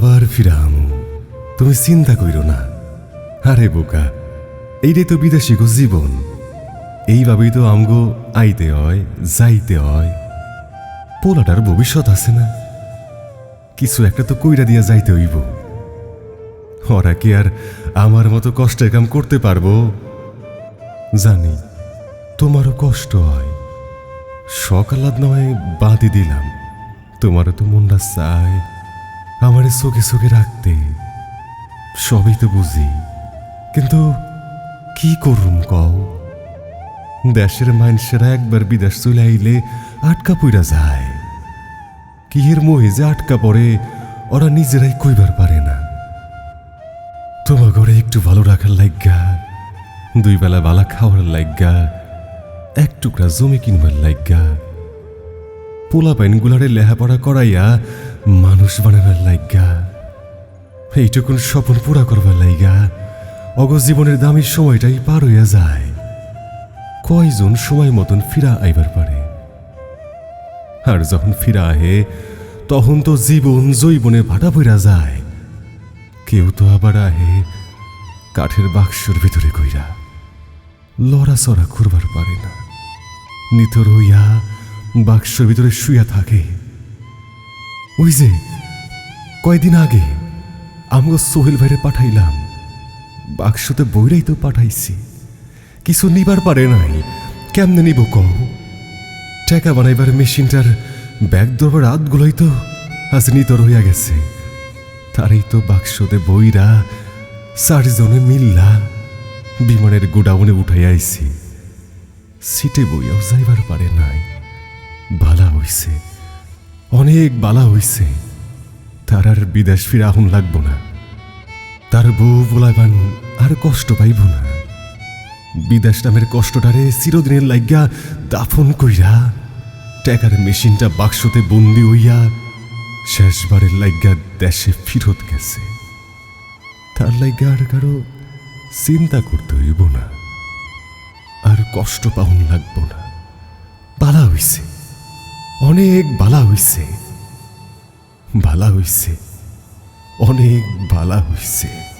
আমি আবার ফিরাম। তুমি চিন্তা কইরো না। আরে বোকা, এইটাই তো বিদেশি গো জীবন। এইভাবেই তো আমগো আইতে হয়, যাইতে হয়। পোলাটার ভবিষ্যৎ আছে না। কিছু একটা তো কইরা দিয়া যাইতে হইব। ওরা কি আর আমার মতো কষ্টের কাম করতে পারব? জানি, তোমারও কষ্ট হয়। সকালাদ নয় বাদি দিলাম। তোমারও তো মনটা চায়। আমারে চোখে চোখে রাখতে, সবই তো বুঝি। কিন্তু কি করুম কও? দেশের মানুষেরা একবার বিদেশ চলে আইলে আটকা পইরা যায়। কিহের মোহে যে আটকা পড়ে, ওরা নিজেরাই কইবার পারে না। তোমার ঘরে একটু ভালো রাখার লাইগা দুই বেলা বালা খাওয়ার লাইগা এক টুকরা জমি কিনবার লাইগা পোলা পাইনগুলারে লেহাপড়া করাইয়া মানুষ বানাবার লাইগা। এইটুকুন স্বপন পুরা করবার লাইগা। অগ জীবনের দামি সময়টাই পার হইয়া যায়। কয়জন সময় মতন ফিরা আইবার পারে। আর যখন ফিরা আহে, তখন তো জীবন জৈবনে ভাটা পইরা যায়। কেউ তো আবার আহে, কাঠের বাক্সর ভিতরে কইরা। লড়াচড়া করবার পারে না। নিতর হইয়া বাক্সর ভিতরে শুইয়া থাকে। ওই যে, কয়দিন আগে আমগো সোহেল ভাইরে পাঠাইলাম। বাক্সতে বইরাই তো পাঠাইছি। কিছু নিবার পারে নাই, কেমনে নিব কও? টাকা বানাইবার মেশিনটার ব্যাগ ধরবার রাতগুলোই তো আজ নিতর হইয়া গেছে। তারই তো বাক্সতে বইরা চারজনে মিল্লা বিমানের গোডাউনে উঠাই আইছি। সিটে বইয়াও যাইবার পারে নাই। বালা হইছে। অনেক বালা হইছে। তার আর বিদেশ ফিরে আহুন লাগবো না। তার বউ বলাইবান আর কষ্ট পাইব না। বিদেশ নামের কষ্টটারে চিরদিনের লাইগা দাফন কইরা ট্যাকার মেশিনটা বাক্সতে বন্দি হইয়া শেষবারের লাইগা দেশে ফিরত গেছে। তার লাইগা আর কারও চিন্তা করতে হইব না। আর কষ্ট পাউন লাগবো না। বালা হইছে। অনেক বালা হইছে। বালা হইছে। অনেক বালা হইছে।